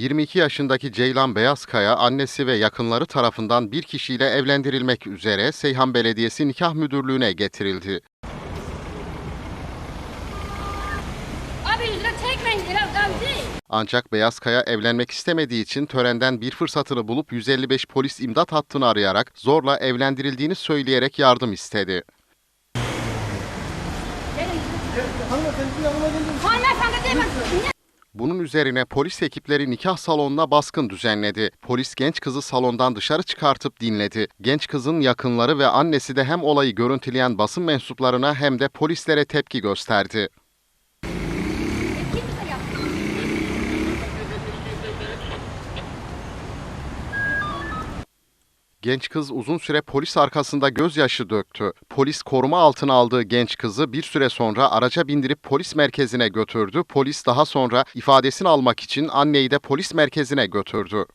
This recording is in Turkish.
22 yaşındaki Ceylan Beyazkaya annesi ve yakınları tarafından bir kişiyle evlendirilmek üzere Seyhan Belediyesi Nikah Müdürlüğü'ne getirildi. Değil. Ancak Beyazkaya evlenmek istemediği için törenden bir fırsatını bulup 155 polis imdat hattını arayarak zorla evlendirildiğini söyleyerek yardım istedi. Hanımefendi değil mi? Niye? Bunun üzerine polis ekipleri nikah salonuna baskın düzenledi. Polis genç kızı salondan dışarı çıkartıp dinledi. Genç kızın yakınları ve annesi de hem olayı görüntüleyen basın mensuplarına hem de polislere tepki gösterdi. Genç kız uzun süre polis arkasında gözyaşı döktü. Polis koruma altına aldığı genç kızı bir süre sonra araca bindirip polis merkezine götürdü. Polis daha sonra ifadesini almak için anneyi de polis merkezine götürdü.